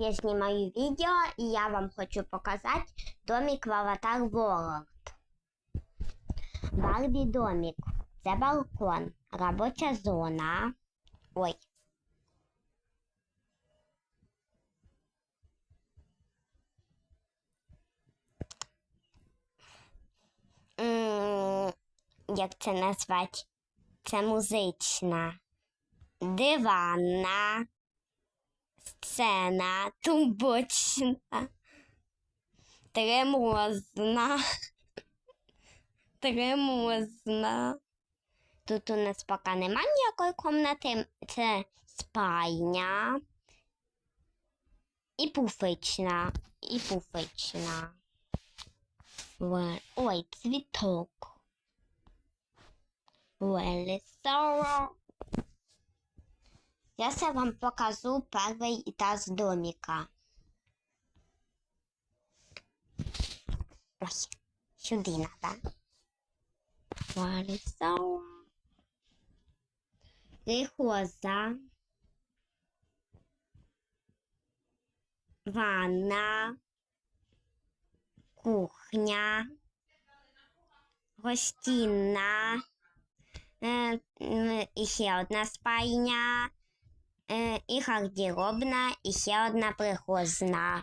я знімаю відео і я вам хочу показати домик в Аватар World. Барбі домик. Це балкон, робоча зона. Ой. М, Як це назвати? Це музична, диванна, сцена, тумбочна, тремозна, тремозна. Тут у нас поки нема ніякої комнати. Це спальня. І пуфична, і пуфична. Ве- Ой, цвіток. Really sorrow. Я вам покажу первый этаж домика. Ой, сюда надо. Sorrow. Прихожа. Ванна. Кухня. Гостина. Е, і ще одна спальня, і гардеробна, і ще одна прихожна.